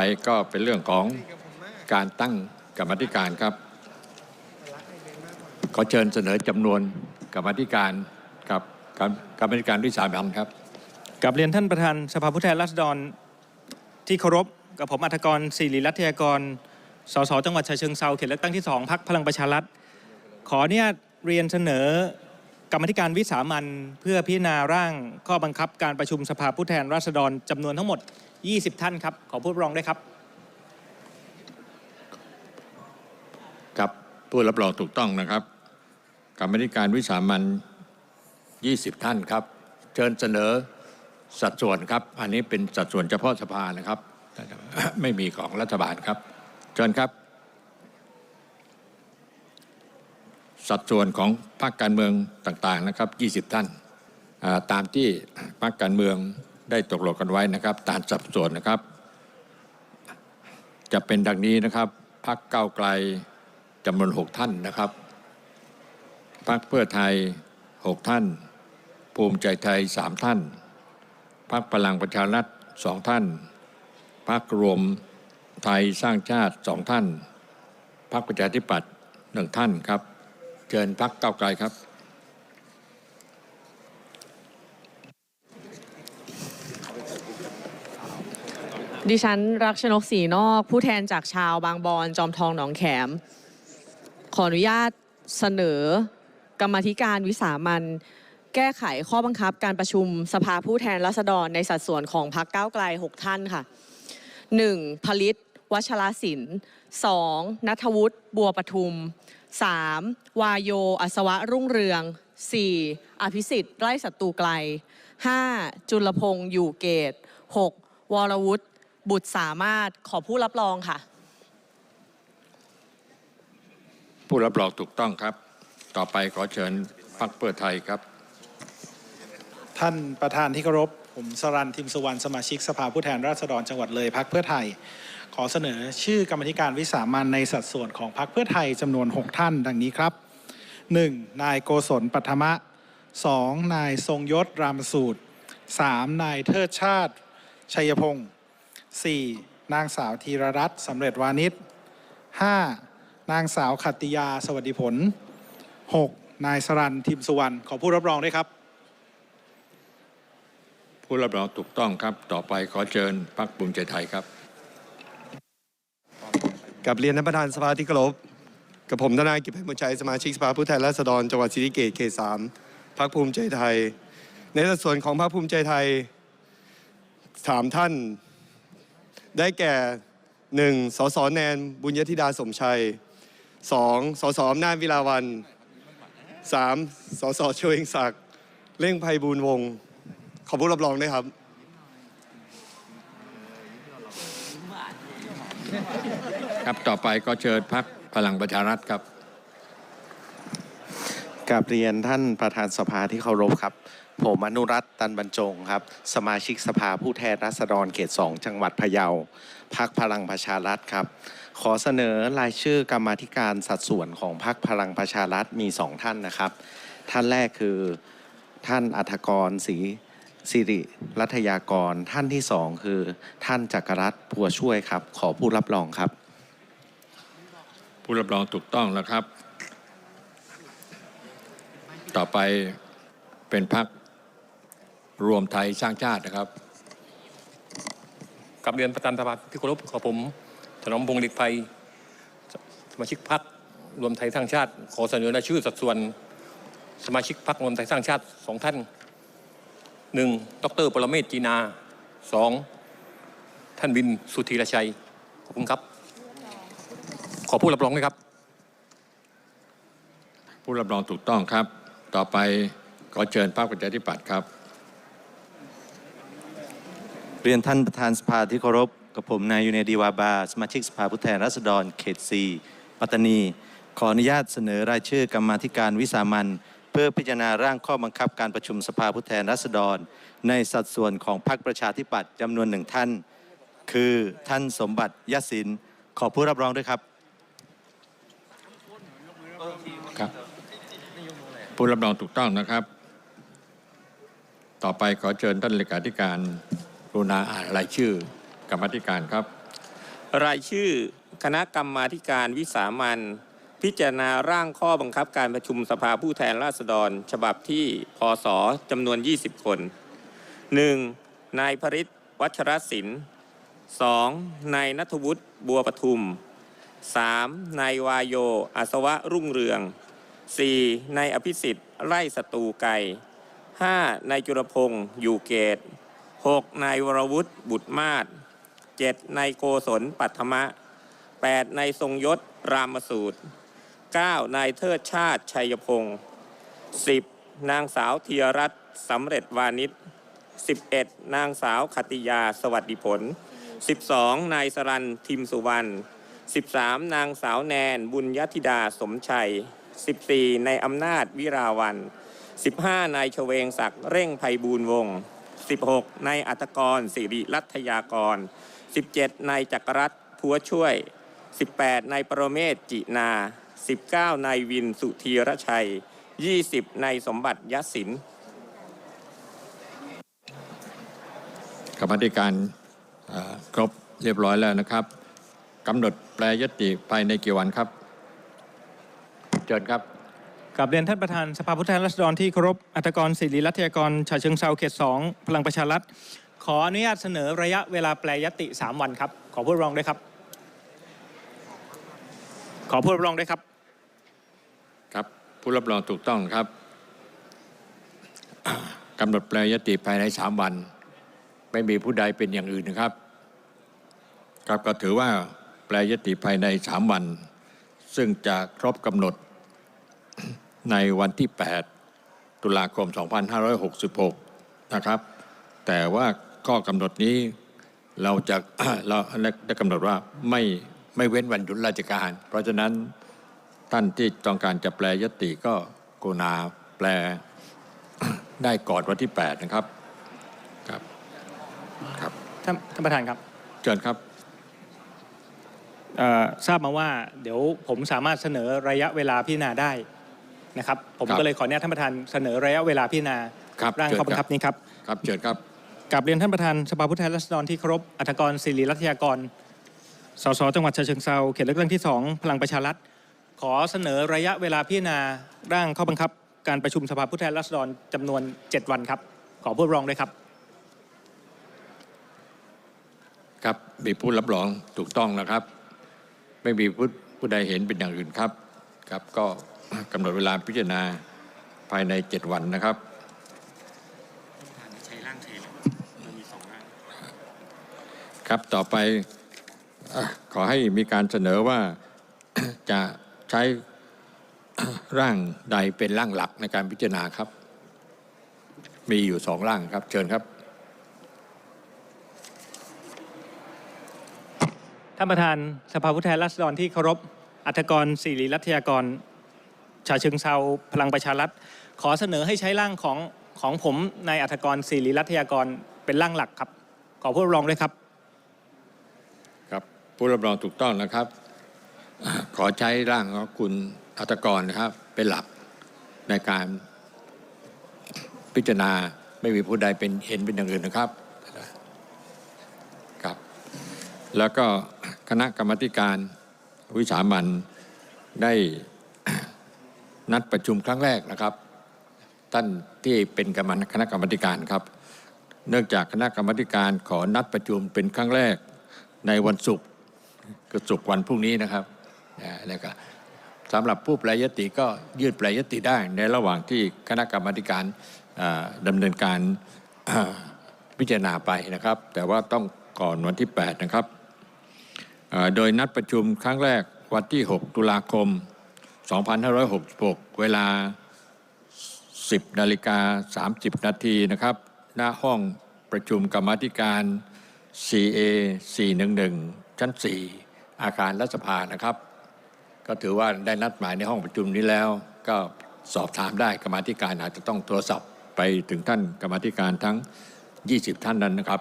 ไปก็เป็นเรื่องของการตั้งกรรมธิการครับ ขอเชิญเสนอจำนวนกรรมธิการกับกรรมกรรมธิการวิสามันครับกับเรียนท่านประธานสภาผู้แทนราษฎรที่เคารพกับผมอัธกรศิริรัตยากรสสจังหวัดฉะเชิงเซาเขตเลือกตั้งที่2พักพลังประชารัฐขอเนี่ยเรียนเสนอกรรมธิการวิสามันเพื่อพิจารณาร่างข้อบังคับการประชุมสภาผู้แทนราษฎรจำนวนทั้งหมด20 ท่านครับ ขอผู้รับรองด้วยครับกับผู้รับรองถูกต้องนะครับกรรมธิการวิสามัน20 ท่านครับ เชิญเสนอสัดส่วนครับ อันนี้เป็นสัดส่วนเฉพาะสภานะครับ ไม่มีของรัฐบาลครับ เชิญครับ สัดส่วนของพรรคการเมืองต่างๆนะครับ 20 ท่านอ่าตามที่พรรคการเมือง ได้ตกลงกันไว้นะครับตามสัดส่วนนะครับ จะเป็นดังนี้นะครับพรรคก้าไกลจำนวน6ท่านนะครับพรรคเพื่อไทย6ท่าน ภูมิใจไทย3ท่านพรรคพลังประชารัฐ2ท่านพรรครวมไทยสร้างชาติ2ท่านพรรคประชาธิปัตย์1ท่านครับ เชิญพรรคก้าไกลครับ ดิฉันรักชนกศรีนอก ผู้แทนจากชาวบางบอนจอมทองหนองแขม ขออนุญาตเสนอกรรมธิการวิสามันแก้ไขข้อบังคับการประชุมสภาผู้แทนราษฎรในสัดส่วนของพรรคก้าวไกล 6 ท่านค่ะ 1. ผลิตวัชรศิลป์ 2. นัทวุฒิบัวปทุม 3. วายโย อัศวะรุ่งเรือง 4. อภิสิทธิ์ไร่ศัตรูไกล 5. จุลพงษ์อยู่เกต 6. วรวุฒิ บุตรสามารถขอผู้รับรองค่ะ ผู้รับรองถูกต้องครับ ต่อไปขอเชิญพรรคเพื่อไทยครับ ท่านประธานที่เคารพผมสรันทิมสุวรรณสมาชิกสภาผู้แทนราษฎรจังหวัดเลยพักเพื่อไทย ขอเสนอชื่อกรรมธิการวิสามันในสัดส่วนของพักเพื่อไทยจำนวน 6 ท่าน ดังนี้ครับ 1. นายโกศลปัทมะ 2. นายทรงยศรามสูตร 3. นายเทิดชาติ ชัยพงศ์ 4. นางสาวธีรรัตน์สำเร็จวานิช 5. นางสาวขัตติยาสวัสดิผล 6. นายสรันทิมสุวรรณขอผู้รับรองด้วยครับ ผู้รับรองถูกต้องครับ ต่อไปขอเชิญพรรคภูมิใจไทยครับ กับเรียนท่านประธานสภาที่เคารพกับผมทนายกิจเพชรมุชัยสมาชิกสภาผู้แทนราษฎรจังหวัดศรีสะเกษเขตสามพรรคภูมิใจไทย ในสัดส่วนของพรรคภูมิใจไทยสามท่าน ได้แก่ 1. สสแนน บุญยธิดาสมชัย 2. สสอำนาจวิลาวัน 3. สสเชวเองศักดิ์เล่งไพบูลวงศ์ขอผู้รับรองด้วยครับ ครับต่อไปก็เชิญพักพลังประชารัฐครับ กับเรียนท่านประธานสภาที่เคารพครับ ผมอนุรัตน์ตันบรรจงครับ สมาชิกสภาผู้แทนราษฎรเขต2จังหวัดพะเยาพักพลังประชารัฐครับ ขอเสนอรายชื่อกรรมาธิการสัดส่วนของพักพลังประชารัฐมี2ท่านนะครับ ท่านแรกคือท่านอัธกรศรีสิริรัตยากร ท่านที่สองคือ ท่านจักรรัตน์พัวช่วยครับ ขอผู้รับรองครับ ผู้รับรองถูกต้องแล้วครับ ต่อไปเป็นพรรครวมไทยสร้างชาตินะครับกับเรียนประธานสภาที่เคารพขอผมถนอมพงษ์ฤทธิ์ไพสสมาชิกพรรครวมไทยสร้างชาติ ขอเสนอรายชื่อสัดส่วน สมาชิกพรรครวมไทยสร้างชาติสองท่านหนึ่งดรปรเมศจีนาสองท่านวินสุธีรชัย ขอบคุณครับ ขอผู้รับรองด้วยครับ ผู้รับรองถูกต้องครับ ต่อไปขอเชิญพรรคประชาธิปัตย์ครับ เรียนท่านประธานสภาที่เคารพกับผมนายยูเนดีวาบา สมาชิกสภาผู้แทนราษฎรเขตซีปัตตานี ขออนุญาตเสนอรายชื่อกรรมาธิการวิสามันเพื่อพิจารณาร่างข้อบังคับการประชุมสภาผู้แทนราษฎร ในสัดส่วนของพรรคประชาธิปัตย์จำนวนหนึ่งท่าน คือท่านสมบัติยศินขอผู้รับรองด้วยครับ ผู้รับรองถูกต้องนะครับ ต่อไปขอเชิญท่านเลขาธิการรุณาอ่านรายชื่อกรรมาธิการครับ รายชื่อคณะกรรมาธิการวิสามันพิจารณาร่างข้อบังคับการประชุมสภาผู้แทนราษฎร ฉบับที่พศจำนวน 20 คน 1. นายพริตวัชรศิลป์ 2. นายนัทวุฒิบัวปทุม 3. นายวายโยอัศวะรุ่งเรือง 4. นายอภิสิทธิ์ไร่สตูไก่ 5. นายจุรพงศ์อยู่เกต 6. นายวรวุฒิบุตรมาศ 7. นายโกศลปัทมะ 8. นายทรงยศรามสูตร 9. นายเทิดชาติชัยพงศ์ 10. นางสาวเทียรัตน์สำเร็จวานิช 11. นางสาวขติยาสวัสดิผล 12. นายสรันทิมสุวรรณ 13. นางสาวแนนบุญยธิดาสมชัย 14. นายอำนาจวิราวัน 15. นายชเวงศักดิ์เร่งไพบูลย์วงศ์ 16. นายอัตกรสิริรัตยากร 17. นายจักรรัตพัวช่วย 18. นายปรเมศจินา 19. นายวินสุธีรชัย 20. นายสมบัติยศินกรรมธิการครบเรียบร้อยแล้วนะครับกำหนดแปลยติภายในกี่วันครับ เชิญครับกับเรียนท่านประธานสภาผู้แทนราษฎรที่เคารพอัตกรศิริรัตยากรฉะเชิงเซาเขตสองพลังประชารัฐขออนุญาตเสนอระยะเวลาแปลยติ 3 วันครับ ขอผู้รับรองด้วยครับ ขอผู้รับรองด้วยครับ ครับผู้รับรองถูกต้องครับกำหนดแปลยติภายในสามวัน ไม่มีผู้ใดเป็นอย่างอื่นนะครับ ครับก็ถือว่าแปลยติภายในสามวัน ซึ่งจะครบกำหนด ในวันที่ 8 ตุลาคม 2566 นะครับ แต่ว่าข้อกำหนดนี้เราจะเราได้กำหนดว่าไม่ไม่เว้นวันหยุดราชการ เพราะฉะนั้นท่านที่ต้องการจะแปลยติก็กรุณาแปลได้ก่อนวันที่ 8 นะครับครับครับท่านท่านประธานครับเชิญครับเอ่อทราบมาว่าเดี๋ยวผมสามารถเสนอระยะเวลาพิจารณาได้ นะครับผมครับก็เลยขออนุญาตท่านประธานเสนอระยะเวลาพิจารณาครับร่างเชิญข้อบังคับนี้ครับครับเชิญครับกับเรียนท่านประธานสภาผู้แทนราษฎรที่เคารพอัธกรศิริรัตยากรสสจังหวัดฉะเชิงเซาเขตเลือกตั้งที่2พลังประชารัฐขอเสนอระยะเวลาพิจารณาร่างข้อบังคับ การประชุมสภาผู้แทนราษฎรจำนวน 7 วันครับ ขอผู้รับรองด้วยครับ ครับมีผู้รับรองถูกต้องนะครับ ไม่มีผู้ผู้ใดเห็นเป็นอย่างอื่นครับ ครับก็ กำหนดเวลาพิจารณาภายใน7วันนะครับ ครับต่อไปอะขอให้มีการเสนอว่าจะใช้ร่างใดเป็นร่างหลักในการพิจารณาครับ มีอยู่สองร่างครับ เชิญครับท่านประธานสภาผู้แทนราษฎรที่เคารพอัธกรศิริรัตยากร ชาเชิงเซาพลังประชารัฐ ขอเสนอให้ใช้ร่างของของผมนายอัธกรศิริรัตยากรเป็นร่างหลักครับ ขอผู้รับรองด้วยครับ ครับผู้รับรองถูกต้องนะครับ ขอใช้ร่างของคุณอัตกรนะครับ เป็นหลักในการพิจารณาไม่มีผู้ใดเป็นเห็นเป็นอย่างอื่นนะครับครับ แล้วก็คณะกรรมการวิสามันได้ นัดประชุมครั้งแรกนะครับ ท่านที่เป็นกรรมคณะกรรมการครับ เนื่องจากคณะกรรมการขอนัดประชุมเป็นครั้งแรกในวันศุกร์คือศุกร์วันพรุ่งนี้นะครับอ่าแล้วก็สำหรับผู้แปลยติก็ยืดแปลยติได้ในระหว่างที่คณะกรรมการอ่าดำเนินการพิจารณาไปนะครับ แต่ว่าต้องก่อนวันที่ 8 นะครับ โดยนัดประชุมครั้งแรกวันที่ 6 ตุลาคม 2566 เวลา 10นาฬิกา30 นาทีนะครับ หน้าห้องประชุมกรรมธิการ CA 411 ชั้น 4 อาคารรัฐสภานะครับ ก็ถือว่าได้นัดหมายในห้องประชุมนี้แล้ว ก็สอบถามได้กรรมธิการอาจจะต้องโทรศัพท์ไปถึงท่านกรรมธิการทั้ง 20 ท่านนั้นนะครับ